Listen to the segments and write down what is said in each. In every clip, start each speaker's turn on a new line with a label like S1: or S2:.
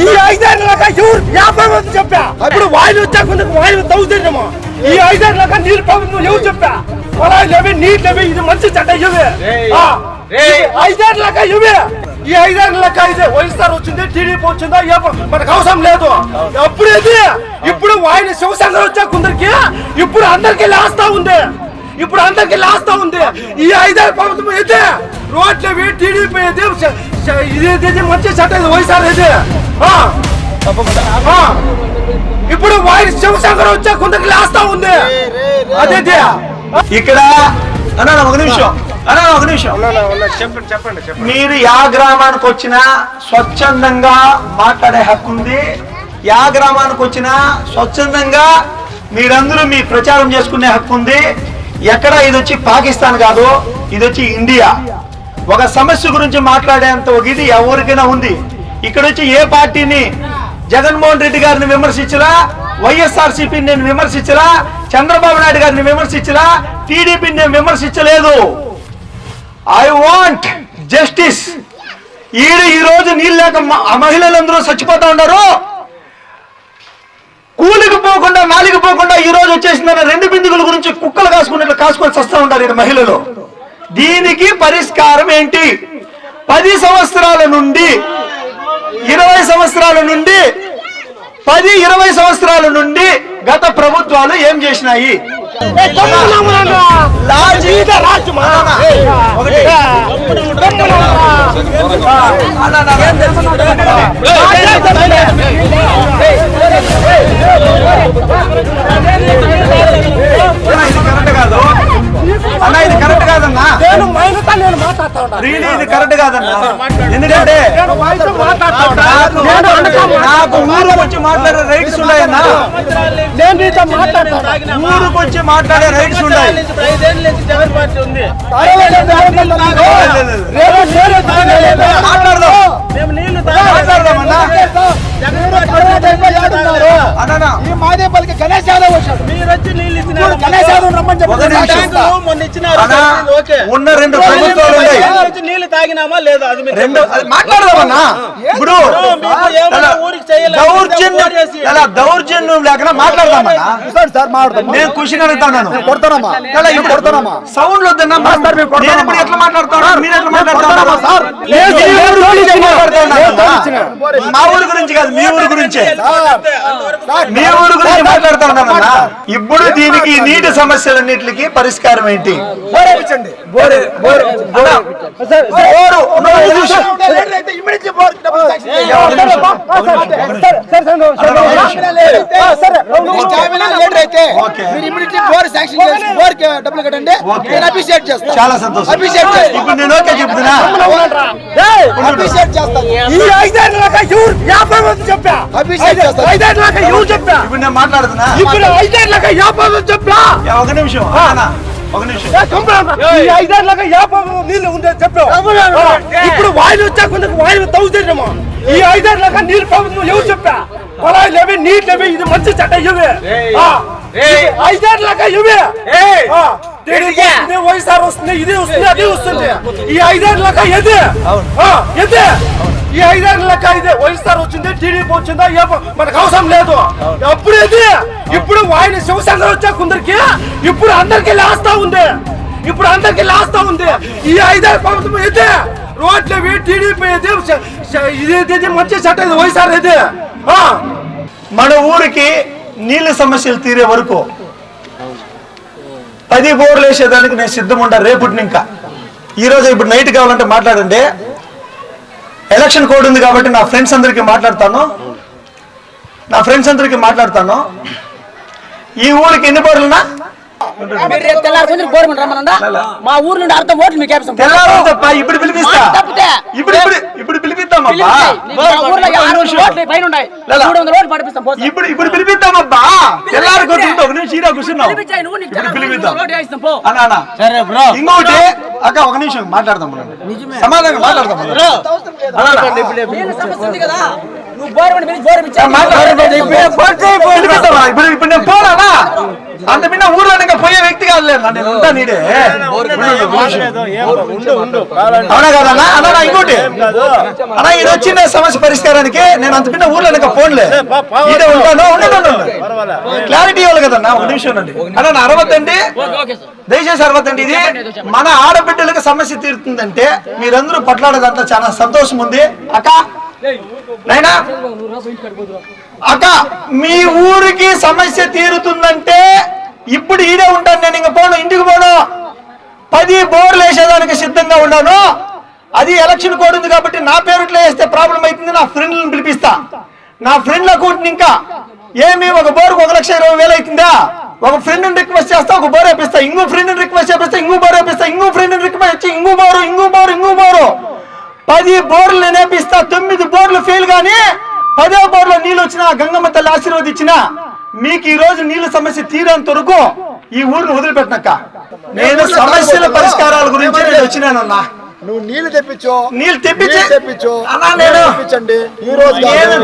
S1: ఈ యాభై మంది చెప్పా. ఇప్పుడు వాయిలు వచ్చా కొందరికి వాయిలు తవ్వుతుందేమో. ఈ ఐదేళ్ళ లెక్క నీళ్ళు ప్రభుత్వం ఎవరు చెప్పా. పొలాలు లేవి నీళ్ళు లేవి ఇది మంచి చట్ట ఇవి ఐదేళ్ళ లెక్క ఇవి ఈ ఐదేళ్ళ లెక్క ఇది వైఎస్ఆర్ వచ్చింది టీడీపీ వచ్చిందా మనకు అవసరం లేదు. అప్పుడు ఇది? ఇప్పుడు వాయిని శివశంకర్ వచ్చా కొందరికి ఇప్పుడు అందరికి లాస్తా ఉంది. ఇప్పుడు అందరికి లాస్తా ఉంది. ఈ ఐదేళ్ళ ప్రభుత్వం అయితే రోడ్లు టీడీపీ ఇది మంచి చట్ట ఇది వైఎస్ఆర్ ఇది. ఆ. ఇప్పుడు వారి శివశంకర్ వచ్చా కొందరికి లాస్తా ఉంది అదే.
S2: ఇక్కడ అన్నా ఒక నిమిషం అన్నా ఒక నిమిషం
S1: చెప్పండి చెప్పండి
S2: మీరు యా గ్రామానికి వచ్చినా స్వచ్ఛందంగా మాట్లాడే హక్కు ఉంది యా గ్రామానికి వచ్చినా స్వచ్ఛందంగా మీరందరూ మీ ప్రచారం చేసుకునే హక్కు ఉంది ఎక్కడ ఇది వచ్చి పాకిస్తాన్ కాదు ఇది వచ్చి ఇండియా ఒక సమస్య గురించి మాట్లాడేంత ఒక ఇది ఎవరికైనా ఉంది. ఇక్కడ వచ్చి ఏ పార్టీని జగన్మోహన్ రెడ్డి గారిని విమర్శించరా వైఎస్ఆర్ నేను విమర్శించరా చంద్రబాబు నాయుడు గారిని విమర్శించరా టీడీపీని నేను విమర్శించలేదు. ఐ వాంట్ జస్టిస్ ఈడ ఈ రోజు నీళ్ళు లేక ఆ మహిళలందరూ చచ్చిపోతా ఉన్నారు. కూలికి పోకుండా నాలికి పోకుండా ఈ రోజు వచ్చేసిందన్న రెండు బిందుగుల గురించి కుక్కలు కాసుకున్నట్లు కాసుకొని చస్తూ ఉంటారు ఈ మహిళలు. దీనికి పరిష్కారం ఏంటి పది సంవత్సరాల నుండి ఇరవై సంవత్సరాల నుండి పది ఇరవై సంవత్సరాల నుండి గత ప్రభుత్వాలు ఏం చేసినాయి ఒకటి ఇది కరెక్ట్ కాదన్నా ఎందుకంటే
S1: నేను వాయిస్ మాట్లాడుతా ఉన్నా
S2: నాకు
S1: నేను అనకా
S2: నాకు ఊరికి వచ్చి మాట్లాడే రైట్స్ ఉన్నాయన్నా
S1: నేను నీతో మాట్లాడుతా ఉన్నా.
S2: ఊరికి వచ్చి మాట్లాడే రైట్స్ ఉన్నాయి
S1: రేపు నేనే తాగలేదు.
S2: మాట్లాడదాం మాట్లాడదామన్నా అన్నా
S3: ఈ మాదేపల్లికి గణేష్ యాదవ్ వచ్చాడు
S2: ఉన్న రెండు ప్రభుత్వాలు ఉన్నాయి.
S4: నీళ్ళు తాగినామా లేదా అది మీరు
S2: రెండు అది మాట్లాడదామన్నా? ఇప్పుడు దౌర్జన్యం లేకుండా మాట్లాడదామన్నా?
S3: సార్
S2: నేను ఖుషిగా అడుగుతాను
S3: కొడతానమ్మా.
S2: అలా ఇప్పుడు
S3: కొడతానమ్మా.
S2: సౌండ్ వద్దన్నా
S3: మాస్టర్, మేము
S2: ఇప్పుడు ఎట్లా మాట్లాడుతున్నా మీరు ఎట్లా
S3: సార్.
S2: మాట్లాడుతున్నారు మీ ఊరు గురించి కాదు మీ ఊరు గురించే.
S3: సార్,
S2: మీ ఊరు గురించి మాట్లాడుతున్నానన్నా? ఇప్పుడు దీనికి నీటి సమస్యలన్నిటికి పరిష్కారం ఏంటి చాలా సంతోషం ఇప్పుడు నేను ఓకే చెప్తున్నా
S3: చేస్తాను
S1: చెప్పా
S3: అభిషేక్ చేస్తాను.
S2: ఇప్పుడు నేను మాట్లాడుతున్నా
S1: ఇప్పుడు ఐదేళ్ళ యాభై మంది చెప్పా
S2: ఒక నిమిషం ఒక నిమిషం.
S1: ఈ మంది నీళ్ళు ఉండే చెప్పు. ఇప్పుడు వాయిలు వచ్చా కొందరికి వాయిలు తవ్వుతుందేమో ఈ ఐదేళ్ళ లెక్క నీళ్ళు ప్రభుత్వం ఎవరు చెప్పా? పొలాలు లేవి నీళ్ళు లేవి ఇది మంచి చట్ట ఇవి లెక్క ఇవి వైఎస్ఆర్ వస్తుంది ఇది వస్తుంది అది వస్తుంది. ఈ ఇది ఆ, ఇది ఈ ఐదారు లెక్క అయితే వైఎస్ఆర్ వచ్చింది టీడీపీ వచ్చిందా ఏ మనకు అవసరం లేదు. అప్పుడు ఇది ఇప్పుడు వాయిని శివశంకర్ వచ్చా కొందరికి? ఇప్పుడు అందరికి లాస్తా ఉంది. ఇప్పుడు అందరికి లాస్తా ఉంది. ఈ ఐదారు ప్రభుత్వం అయితే రోడ్లు ఇవి, టీడీపీ ఇది ఇది మంచి చట్ట ఇది వైఎస్ఆర్ ఇది
S2: మన ఊరికి నీళ్ళ సమస్యలు తీరే వరకు పది బోర్లు వేసేదానికి నేను సిద్ధం ఉంటా రేపటి ఇంకా. ఈరోజు ఇప్పుడు నైట్ కావాలంటే మాట్లాడండి. ఎలక్షన్ కోడ్ ఉంది కాబట్టి నా ఫ్రెండ్స్ అందరికీ మాట్లాడతాను. నా ఫ్రెండ్స్ అందరికీ మాట్లాడతాను. ఈ ఊరికి ఎన్ని బోర్లున్నా
S5: మీరు రేపు తెల్లారి కొంచెం గవర్నమెంట్ రమ్మనందా మా ఊరు నుండి అర్థం ఓట్లు మీకు వేపిస్తాం
S2: ఇప్పుడు పిలిపిస్తా.
S5: మాట తప్పితే.
S2: ఇప్పుడు
S5: ఊర్లో ఓట్లు పైన ఉన్నాయి.
S2: లలా.
S5: మూడు వందల ఓట్లు పడిపిస్తాం పోతాం.
S2: ఇప్పుడు తెల్లారి ఒక నిమిషం ఈడ కూర్చున్నావు. పిలిపిద్దాం.
S4: సరే బ్రో.
S2: అక్క ఒక నిమిషం మాట్లాడదాం. సమాధానం మాట్లాడదాం
S5: కదా?
S2: ఇప్పుడు ఇప్పుడు నేను అంత పిన్న ఊర్లో ఇంకా పోయే వ్యక్తి కాదులే. అన్న, నేను ఉంటా నీడే. అవునా కదన్నా అన్న ఇంకోటి. అన్న ఇది వచ్చిన సమస్య పరిష్కారానికి నేను అంత పిన్న ఊర్లో ఇంకా ఫోన్లే ఇదే ఉంటాను ఉండను క్లారిటీ ఇవ్వాలి కదన్నా ఒక నిమిషం అండి అన్న అరవత్ అండి దయచేసి అరవత్ అండి ఇది. మన ఆడబిడ్డలకు సమస్య తీరుతుందంటే మీరందరూ పట్లాడేదంతా చాలా సంతోషం ఉంది. అక్క అక్క మీ ఊరికి సమస్య తీరుతుందంటే ఇప్పుడు ఈడే ఉంటాను నేను ఇంక పోను ఇంటికి పోను. పది బోర్లు వేసేదానికి సిద్ధంగా ఉన్నాను. అది ఎలక్షన్ కోడ్ ఉంది కాబట్టి నా పేరుట్లో వేస్తే ప్రాబ్లం అవుతుంది నా ఫ్రెండ్లను పిలిపిస్తా. నా ఫ్రెండ్ల అకౌంట్ ఇంకా ఏమి ఒక బోర్కు ఒక లక్ష ఇరవై వేలు అవుతుందా ఒక ఫ్రెండ్ రిక్వెస్ట్ చేస్తా ఒక బోర్ వేపిస్తా. ఇంకో ఫ్రెండ్ రిక్వెస్ట్ చేపిస్తా ఇంకో బోర్ వేపిస్తా ఇంకో ఫ్రెండ్ రిక్వెస్ట్ చేసి ఇంకో బోరు ఇంకో బోరు ఇంకో బోరు. పది బోర్లు నేపిస్తా తొమ్మిది బోర్లు ఫెయిల్ గాని పదో బోర్లో నీళ్ళు వచ్చిన గంగమ్మ తల్లి ఆశీర్వదించిన మీకు ఈ రోజు నీళ్ళ సమస్య తీరేంత వరకు ఈ ఊరిని వదిలిపెట్టినక్క. నేను సమస్యల పరిష్కారాల గురించి నేను వచ్చినానన్నా.
S1: నువ్వు నీళ్ళు తెప్పించు.
S2: నీళ్ళు తెప్పించి
S1: తెప్పించు.
S2: అన్నా నేను
S1: తెప్పించండి. ఈ రోజు.
S2: నేను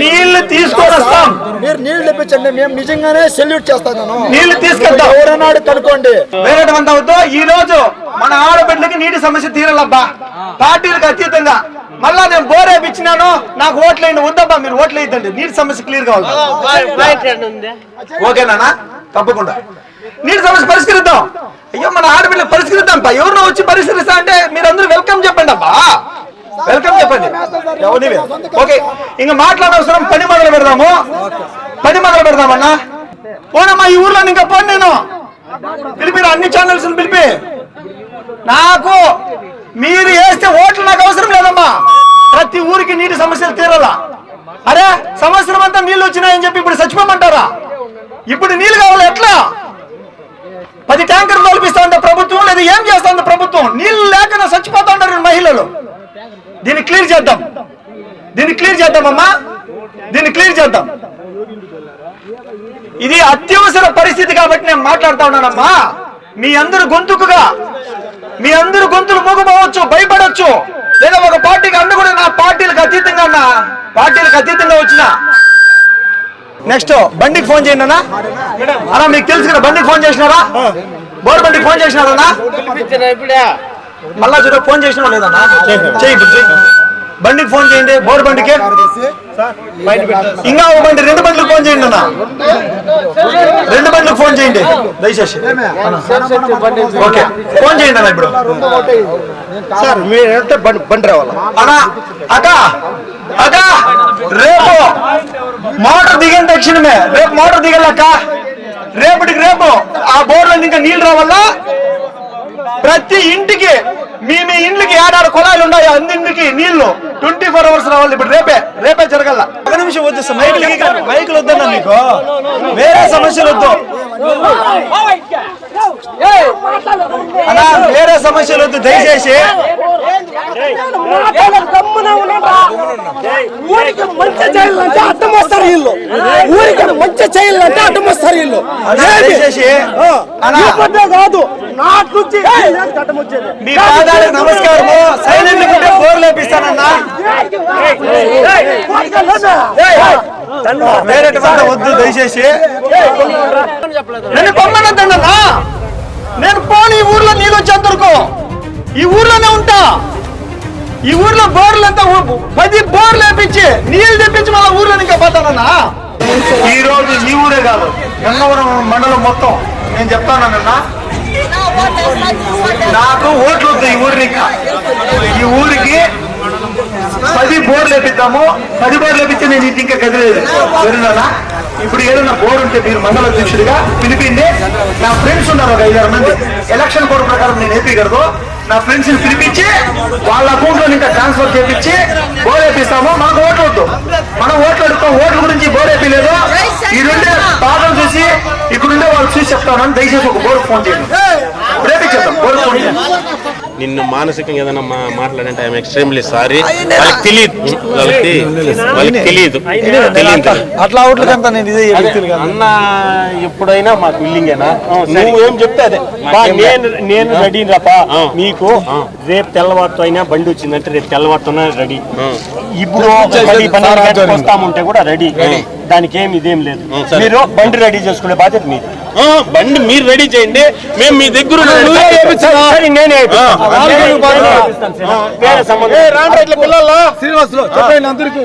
S2: నీళ్ళు తీసుకొని వస్తాం
S1: మీరు నీళ్ళు తెప్పించండి. మేము నిజంగానే సెల్యూట్ చేస్తాను
S2: నీళ్ళు తీసుకెళ్తాం.
S1: ఎవరన్నాడు కనుక్కోండి.
S2: వేరేటంత అవుతో ఈ రోజు మన ఆడబిడ్డలకి నీటి సమస్య తీరాలబ్బా. పార్టీలకు అతీతంగా. మళ్ళా నేను బోర్ వేయించినాను నాకు ఓట్లేయండి. వద్దబ్బా మీరు ఓట్లు వేయద్దండి నీటి సమస్య క్లియర్ కావాలి. ఓకేనా? తప్పకుండా. నీటి సమస్య పరిష్కరిద్దాం. అయ్యో మన ఆడపిల్ల పరిశీలిద్దాం పా ఎవరినో వచ్చి పరిశీలిస్తా అంటే మీరందరూ వెల్కమ్ చెప్పండి అబ్బా. వెల్కమ్ చెప్పండి. ఎవరిని? ఓకే ఇంకా మాట్లాడవసరం పని మొదలు పెడదాము. పని మొదలు పెడదామన్నా. పోనమ్మా ఈ ఊర్లో ఇంకా పోను నేను. పిలిపిరా అన్ని ఛానల్స్ పిలిపి. నాకు మీరు వేస్తే ఓట్లు నాకు అవసరం లేదమ్మా. ప్రతి ఊరికి నీటి సమస్యలు తీరాలా? అరే సంవత్సరం అంతా నీళ్ళు వచ్చినాయని చెప్పి ఇప్పుడు చచ్చిపోమంటారా? ఇప్పుడు నీళ్ళు కావాలి ఎట్లా? పది ట్యాంకర్లు కల్పిస్తా ఉంది ప్రభుత్వం లేదా ఏం చేస్తుంది ప్రభుత్వం? నీళ్ళు లేకుండా చచ్చిపోతా ఉన్నారు మహిళలు. దీన్ని క్లియర్ చేద్దాం. దీన్ని క్లియర్ చేద్దామమ్మా. దీన్ని క్లియర్ చేద్దాం. ఇది అత్యవసర పరిస్థితి కాబట్టి నేను మాట్లాడుతా ఉన్నానమ్మా. మీ అందరు గొంతుకుగా మీ అందరు గొంతులు మూగపోవచ్చు భయపడవచ్చు లేదా ఒక పార్టీకి అండ కూడా నా పార్టీలకు అతీతంగా అన్నా పార్టీలకు అతీతంగా వచ్చిన. నెక్స్ట్ బండికి ఫోన్ చేయండి అన్న. అన్నా మీకు తెలుసు కదా బండికి ఫోన్ చేసినారా బోర్ బండికి ఫోన్ చేసినారన్నా మళ్ళా చూడ ఫోన్ చేసినా లేదన్నా చేయి. బండికి ఫోన్ చేయండి బోర్ బండికి. ఇంకా ఒక బండి రెండు బండ్లకు ఫోన్ చేయండి అన్న. రెండు బండ్లకు ఫోన్ చేయండి. దయచేసి. ఓకే ఫోన్ చేయండి అన్న ఇప్పుడు.
S1: సార్ మీరు బండి రావాలా?
S2: అన్నా అక్క. అక్క రేపు మోటార్ దిగిన తక్షణమే రేపు మోటార్ దిగలక్క రేపటికి రేపు ఆ బోర్లో ఇంకా నీళ్ళు రావాలా ప్రతి ఇంటికి మీ మీ ఇండ్లకి ఏడాడు కుళాయిలు ఉన్నాయి అన్నింటికి నీళ్ళు ట్వంటీ ఫోర్ అవర్స్ రావాలి ఇప్పుడు రేపే రేపే జరగల ఒక నిమిషం వద్దు మైకులు మైకులు వద్దన్నా మీకు వేరే సమస్యలు వద్దు వేరే సమస్యలు వద్దు దయచేసి
S1: ఊరికి మంచి చేయాలంటే అడ్డం వస్తారు వీళ్ళు. ఊరికి మంచి చేయాలంటే అడ్డం వస్తారు వీళ్ళు కాదు. నాటి నుంచి అడ్డం వచ్చేది
S2: మీ పాదాలకు నమస్కారము. సైలెంట్ ఉంటే లేపిస్తానన్నా. వద్దు దయచేసి. నేను పోను ఈ ఊర్లో నీళ్ళు వచ్చేంత వరకు. ఈ ఊర్లోనే ఉంటా. ఈ ఊర్లో బోర్లు అంతా పది బోర్లు వేపించి నీళ్ళు తెప్పించి మళ్ళీ ఊర్లో ఇంకా పోతానన్నా? ఈ రోజు ఈ ఊరే కాదు గంగవరం మండలం మొత్తం. నేను చెప్తానన్నా నాకు ఓట్లు వద్దు ఈ ఊరికి. ఈ ఊరికి పది బోర్లు వేపిద్దాము. పది బోర్లు వేపించి నేను ఇంటి ఇంకా కదిలేదు. సరేనా ఇప్పుడు ఏదైనా బోర్ ఉంటే మీరు మండల అధ్యక్షుడిగా పిలిపింది నా ఫ్రెండ్స్ ఉన్నారు ఒక ఐదారు మంది. ఎలక్షన్ కోడ్ ప్రకారం నేను వేపించగలదు నా ఫ్రెండ్స్ని పిలిపించి వాళ్ళ అకౌంట్లో ఇంకా ట్రాన్స్ఫర్ చేపించి బోర్ వేపిస్తాము. మాకు ఓట్లు వద్దు. మనం ఓట్లు అడుగుతాం ఓట్ల గురించి బోర్ వేపిలేదు ఈ రెండే బాధలు చూసి ఇక్కడుండే వాళ్ళు చూసి చెప్తానని దయచేసి ఒక బోర్డు ఫోన్ చేయండి రేపు చెప్తాం బోర్ ఫోన్ చేయండి
S6: నిన్ను మానసికంగా ఏదైనా మా- మాట్లాడంటే ఐఎమ్ ఎక్స్ట్రీమ్లీ సారీ. వాళ్ళకి తెలియదు వాళ్ళకి వాళ్ళకి తెలియదు తెలియదు
S2: అట్లా నేను ఇదే.
S6: అన్న ఎప్పుడైనా మాకు విల్లింగేనా? నువ్వు ఏం చెప్తే అదే.
S7: బా, నేను నేను రెడీ రాపా. మీకు రేపు తెల్లవారుతో అయినా బండి వచ్చిందంటే రేపు తెల్లవారుతోనే రెడీ. ఇప్పుడు పది పన్నెండు గంటలకు వస్తాముంటే కూడా రెడీ దానికి ఏం ఇదేం లేదు. మీరు బండి రెడీ చేసుకునే బాధ్యత మీది.
S6: బండి మీరు రెడీ చేయండి. మేము మీ దగ్గర
S7: నేనే సంబంధం
S1: శ్రీనివాసులు చెప్పండి అందరికి.